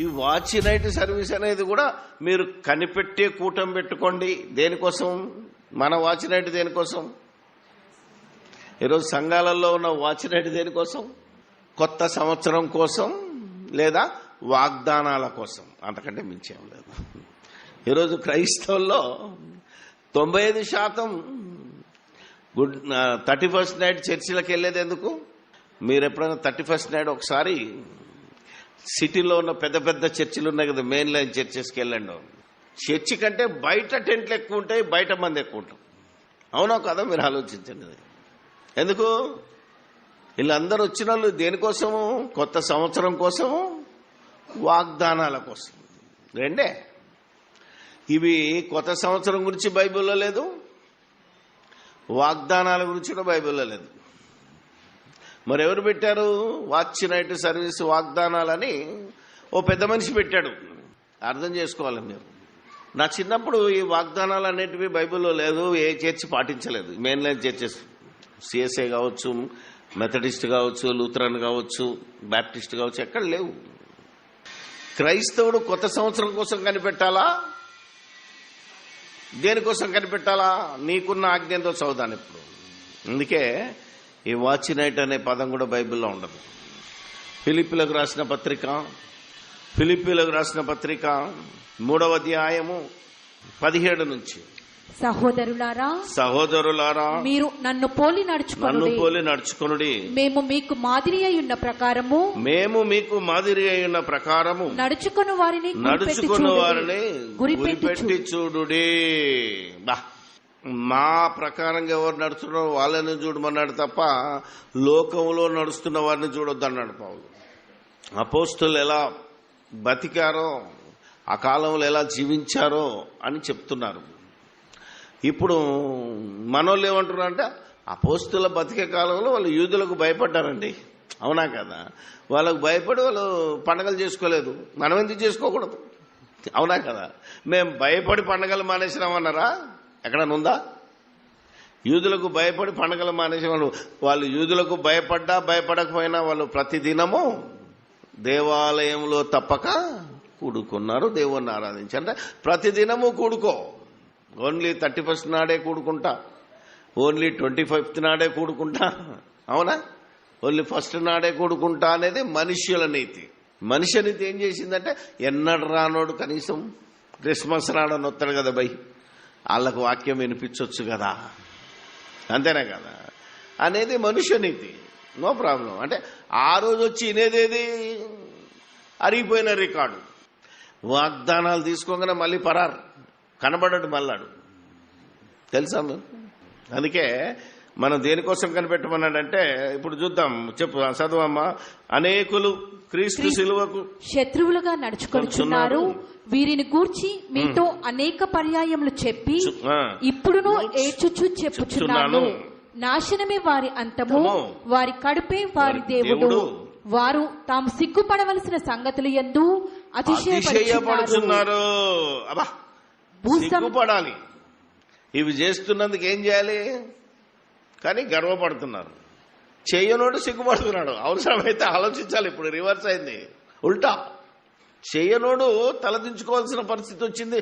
ఈ watch night service అనేది కూడా మీరు కనిపెట్టే కూటం పెట్టుకోండి. దేనికోసం? మన వాచ్ నైట్ దేనికోసం? ఈరోజు సంఘాలలో ఉన్న వాచ్ నైట్ దేనికోసం? కొత్త సంవత్సరం కోసం లేదా వాగ్దానాల కోసం? అంతకంటే మించేం లేదు. ఈరోజు క్రైస్తవుల్లో తొంభై ఐదు శాతం గుడ్ థర్టీ ఫస్ట్ నైట్ చర్చిలకు వెళ్ళేది ఎందుకు? మీరు ఎప్పుడైనా థర్టీ ఫస్ట్ నైట్ ఒకసారి సిటీలో ఉన్న పెద్ద పెద్ద చర్చిలు ఉన్నాయి కదా మెయిన్ లైన్ చర్చెస్కి వెళ్ళండి. చర్చి కంటే బయట టెంట్లు ఎక్కువ ఉంటాయి బయట మంది ఎక్కువ ఉంటాం అవునా కదా మీరు ఆలోచించండి ఎందుకు? వీళ్ళందరూ వచ్చిన వాళ్ళు దేనికోసము? కొత్త సంవత్సరం కోసము? వాగ్దానాల కోసం. రెండే. ఇవి కొత్త సంవత్సరం గురించి బైబిల్లో లేదు వాగ్దానాల గురించి కూడా బైబిల్లో లేదు. మరెవరు పెట్టారు? వాచ్ నైట్ సర్వీస్ వాగ్దానాలని ఓ పెద్ద మనిషి పెట్టాడు. అర్థం చేసుకోవాలి మీరు. నా చిన్నప్పుడు ఈ వాగ్దానాలు అనేటివి బైబిల్లో లేదు ఏ చర్చి పాటించలేదు. మెయిన్ లైన్ చర్చెస్ సిఎస్ఏ కావచ్చు మెథడిస్ట్ కావచ్చు లూథరన్ కావచ్చు బ్యాప్టిస్ట్ కావచ్చు ఎక్కడ లేవు. క్రైస్తవుడు కొత్త సంవత్సరం కోసం కనిపెట్టాలా? దేనికోసం కనిపెట్టాలా? నీకున్న ఆజ్ఞంతో చదువుదాను ఇప్పుడు. అందుకే ఈ వాచ్ నైట్ అనే పదం కూడా బైబిల్లో ఉండదు. ఫిలిపిలకు రాసిన పత్రిక ఫిలిపిలకు రాసిన పత్రిక మూడవ అధ్యాయము పదిహేడు నుంచి. సహోదరులారా సహోదరులారా మీరు నన్ను పోలి నన్ను నడుచుకొనుడి పోలి నడుచుకొనుడి. మేము మీకు మాదిరి ఉన్న ప్రకారము మేము మీకు మాదిరి అయిన ప్రకారము నడుచుకుని వారిని నడుచుకున్న. వారిని గురిపెట్టి గురిపెట్టి చూడుడి. బా. మా ప్రకారంగా ఎవరు నడుస్తున్నారో వాళ్ళని చూడమన్నాడు తప్ప లోకంలో నడుస్తున్న వారిని చూడొద్దు అన్నాడు పౌలు. అపోస్తులు ఎలా బతికారో ఆ కాలంలో ఎలా జీవించారో అని చెప్తున్నారు. ఇప్పుడు మనోళ్ళు ఏమంటున్నారు అంటే అపోస్తుల బతికే కాలంలో వాళ్ళు యూదులకు భయపడ్డారండి. అవునా కదా? వాళ్ళకు భయపడి వాళ్ళు పండగలు చేసుకోలేదు. మనం ఎందుకు చేసుకోకూడదు? అవునా కదా? మేము భయపడి పండగలు మానేసినామన్నారా? ఎక్కడన్నా ఉందా? యూదులకు భయపడి పండగలు మానేసిన వాళ్ళు వాళ్ళు యూదులకు భయపడ్డా భయపడకపోయినా వాళ్ళు ప్రతిదినము దేవాలయంలో తప్పక కూడుకున్నారు దేవుణ్ణి ఆరాధించి అంటే ప్రతిదినము కూడుకో. ఓన్లీ థర్టీ ఫస్ట్ నాడే కూడుకుంటా. ఓన్లీ ట్వంటీ ఫిఫ్త్ నాడే కూడుకుంటా. అవునా? ఓన్లీ ఫస్ట్ నాడే కూడుకుంటా అనేది మనుష్యుల నీతి. మనిషి నీతి ఏం చేసిందంటే ఎన్నడు రానోడు కనీసం క్రిస్మస్ నాడని వస్తాడు కదా బై. వాళ్ళకు వాక్యం వినిపించవచ్చు కదా? అంతేనా కదా? అనేది మనుష్య నీతి. No problem. అంటే ఆ రోజు వచ్చి వినేదేది అరిగిపోయిన రికార్డు. వాగ్దానాలు తీసుకోగానే మళ్ళీ పరారు. కనబడడు మళ్ళాడు. తెలుసా అందుకే మనం దేనికోసం కనిపెట్టమన్నాడంటే ఇప్పుడు చూద్దాం చెప్పు చదువమ్మా. అనేకులు క్రీస్తు శిలువకు శత్రువులుగా నడుచుకొనుచున్నారు. వీరిని గూర్చి మీతో అనేక పర్యాయములు చెప్పి. ఇప్పుడును ఏడ్చుచు చెప్పుచున్నాను. నాశనమే వారి అంతము. వారి కడుపే వారి దేవుడు. వారు తాము సిగ్గుపడవలసిన సంగతులు ఎందు అతిశయపడుచున్నారు. అబ్బా సిగ్గుపడాలి. ఇవి చేస్తున్నందుకు ఏం చేయాలి? కానీ గర్వపడుతున్నారు. చేయనోడు సిగ్గుపడుతున్నాడు. అవసరమైతే ఆలోచించాలి. ఇప్పుడు రివర్స్ అయింది. ఉల్టా. చెయ్యనోడు తలదించుకోవాల్సిన పరిస్థితి వచ్చింది.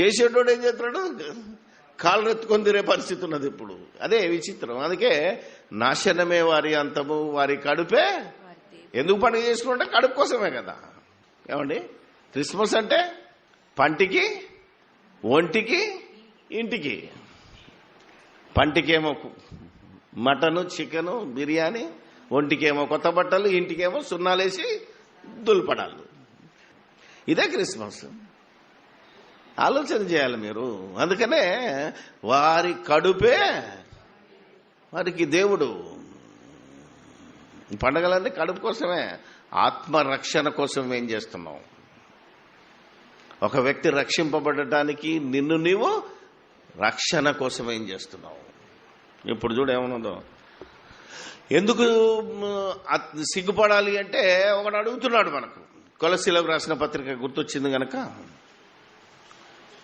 చేసేటోడు ఏం చేస్తున్నాడు? కాళ్ళు ఎత్తుకొని తిరే పరిస్థితి ఉన్నది ఇప్పుడు. అదే విచిత్రం. అందుకే నాశనమే వారి అంతము వారి కడుపే. ఎందుకు పండుగ చేసుకుంటే కడుపు కోసమే కదా. ఏమండి? క్రిస్మస్ అంటే పంటికి ఒంటికి ఇంటికి. పంటికేమో కు- మటను చికెను బిర్యానీ ఒంటికేమో కొత్త బట్టలు ఇంటికేమో సున్నాలేసి దుల్పడాలు. ఇదే క్రిస్మస్. ఆలోచన చేయాలి మీరు. అందుకనే వారి కడుపే వారికి దేవుడు. పండగలన్నీ కడుపు కోసమే. ఆత్మరక్షణ కోసం ఏం చేస్తున్నాం ఒక వ్యక్తి రక్షింపబడటానికి నిన్ను నీవు రక్షణ కోసం ఏం చేస్తున్నావు? ఇప్పుడు చూడు ఏమన్నదో ఎందుకు సిగ్గుపడాలి అంటే ఒకడు అడుగుతున్నాడు మనకు. కొలసీలకు రాసిన పత్రిక గుర్తొచ్చింది గనక.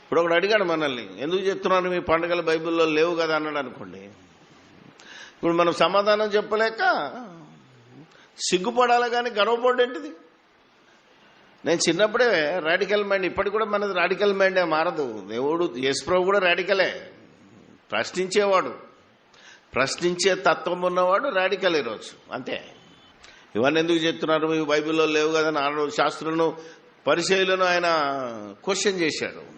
ఇప్పుడు ఒకడు అడిగాడు మనల్ని ఎందుకు చెప్తున్నాను మీ పండుగలు బైబిల్లో లేవు కదా? అన్నాడు అనుకోండి. ఇప్పుడు మనం సమాధానం చెప్పలేక సిగ్గుపడాలి కానీ గర్వపడేంటిది నేను చిన్నప్పుడే రాడికల్ మైండ్ ఇప్పటికి కూడా మనది రాడికల్ మైండే మారదు. దేవుడు యేసుప్రభు కూడా రాడికలే. ప్రశ్నించేవాడు. ప్రశ్నించే తత్వం ఉన్నవాడు రాడికల్ ఈరోజు. అంతే. ఇవన్నీ ఎందుకు చెప్తున్నారు? ఇవి బైబిల్లో లేవు కదా నాడు శాస్త్రులను పరిచయులను ఆయన క్వశ్చన్ చేశాడు.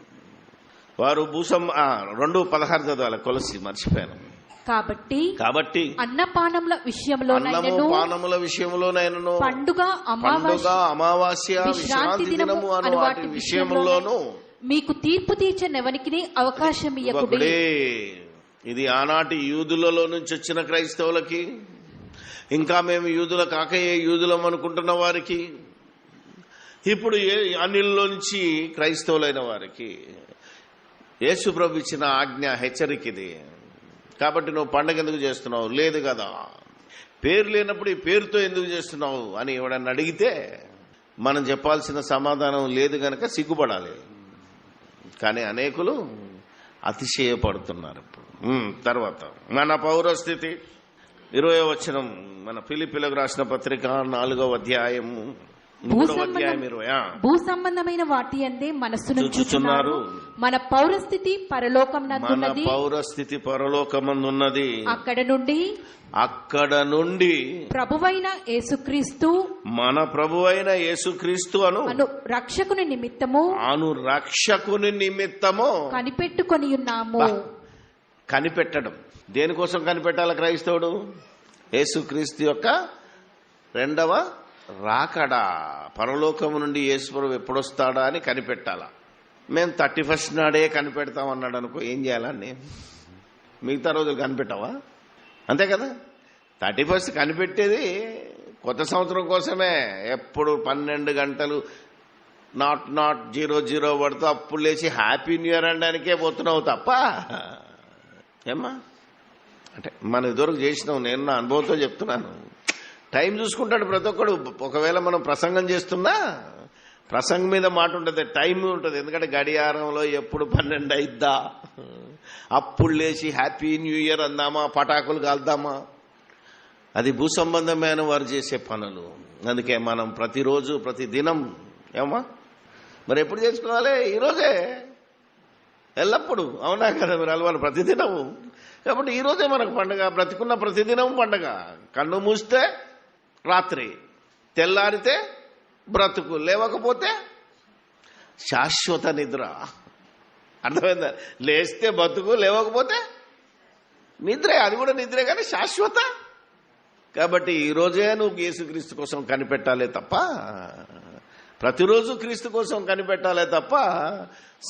వారు భూసం రెండు పదహారు చదవాలి కొలసి మర్చిపోయాను. కాబట్టి కాబట్టి అన్నపానముల విషయంలోనైనను అన్నము పానముల విషయంలోనైనను పండుగ పండుగ అమావాస్య విశ్రాంతి దినము అను వాటి విషయములోను మీకు తీర్పు తీర్చనెవనికి అవకాశం ఒకడే ఇది ఆనాటి యూదులలో నుంచి వచ్చిన క్రైస్తవులకి ఇంకా మేము యూదుల కాకయే యూదులం అనుకుంటున్న వారికి ఇప్పుడు ఏ- నుంచి క్రైస్తవులైన వారికి యేసుప్రభు ఇచ్చిన ఆజ్ఞ హెచ్చరిక ఇది కాబట్టి నువ్వు పండగ ఎందుకు చేస్తున్నావు? లేదు కదా. పేరు లేనప్పుడు ఈ పేరుతో ఎందుకు చేస్తున్నావు అని ఎవడన్నా అడిగితే మనం చెప్పాల్సిన సమాధానం లేదు గనక సిగ్గుపడాలి. కానీ అనేకులు అతిశయపడుతున్నారు ఇప్పుడు. తర్వాత. మన పౌరస్థితి ఇరవై వచ్చిన మన పిలిపిలకు రాసిన పత్రిక నాలుగవ అధ్యాయము. భూ సంబంధమైన వాటి అందే మనస్సును చూచుచున్నారు. చూచున్నారు మన పౌరస్థితి పరలోకం పౌరస్థితి పరలోకమందున్నది. అక్కడ నుండి అక్కడ నుండి ప్రభువైన యేసుక్రీస్తు మన ప్రభువైన యేసుక్రీస్తు అను అను రక్షకుని నిమిత్తము అను రక్షకుని నిమిత్తము కనిపెట్టుకొని ఉన్నాము. కనిపెట్టడం. దేనికోసం కనిపెట్టాల క్రైస్తవుడు? యేసుక్రీస్తు యొక్క రెండవ రాకడా పరలోకము నుండి ఈశ్వరు ఎప్పుడొస్తాడా అని కనిపెట్టాలా. మేము థర్టీ ఫస్ట్ నాడే కనిపెడతాం అన్నాడు అనుకో ఏం చేయాలండి మిగతా రోజులు కనిపెట్టావా? అంతే కదా? థర్టీ ఫస్ట్ కనిపెట్టేది కొత్త సంవత్సరం కోసమే. ఎప్పుడు పన్నెండు గంటలు నాట్ నాట్ జీరో జీరో పడుతూ అప్పుడు లేచి హ్యాపీ న్యూ ఇయర్ అనడానికే పోతున్నావు తప్ప. ఏమ్మా? అంటే మన ఇదివరకు చేసినావు నేను నా అనుభవంతో చెప్తున్నాను. టైం చూసుకుంటాడు ప్రతి ఒక్కడు. ఒకవేళ మనం ప్రసంగం చేస్తున్నా ప్రసంగం మీద మాట ఉంటుంది టైం ఉంటుంది. ఎందుకంటే గడియారంలో ఎప్పుడు పన్నెండు అయిద్దా? అప్పుడు లేచి హ్యాపీ న్యూ ఇయర్ అందామా? పటాకులు కాల్దామా? అది భూ సంబంధమైన వారు చేసే పనులు. అందుకే మనం ప్రతిరోజు ప్రతి దినం ఏమా మరి ఎప్పుడు చేసుకోవాలి? ఈరోజే. ఎల్లప్పుడు. అవునా కదా మీరు అలవాటు? ప్రతిదినము. కాబట్టి ఈరోజే మనకు పండగ. బ్రతికున్న ప్రతిదినం పండగ. కన్ను మూస్తే రాత్రి. తెల్లారితే బ్రతుకు లేవకపోతే శాశ్వత నిద్ర. అర్థమైందా? లేస్తే బతుకు లేవకపోతే నిద్రే. అది కూడా నిద్రే కానీ శాశ్వత. కాబట్టి ఈరోజే నువ్వు యేసుక్రీస్తు కోసం కనిపెట్టాలే తప్ప ప్రతిరోజు క్రీస్తు కోసం కనిపెట్టాలే తప్ప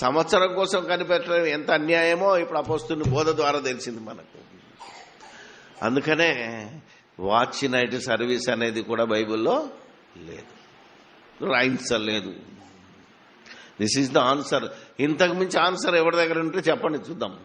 సంవత్సరం కోసం కనిపెట్టడం ఎంత అన్యాయమో ఇప్పుడు అపోస్తుని బోధ ద్వారా తెలిసింది మనకు. అందుకనే వాచ్ నైట్ సర్వీస్ అనేది కూడా బైబిల్లో లేదు. రాయించలేదు దిస్ ఈజ్ ద ఆన్సర్ ఇంతకు మించి ఆన్సర్ ఎవరి దగ్గర ఉంటే చెప్పండి చూద్దాం.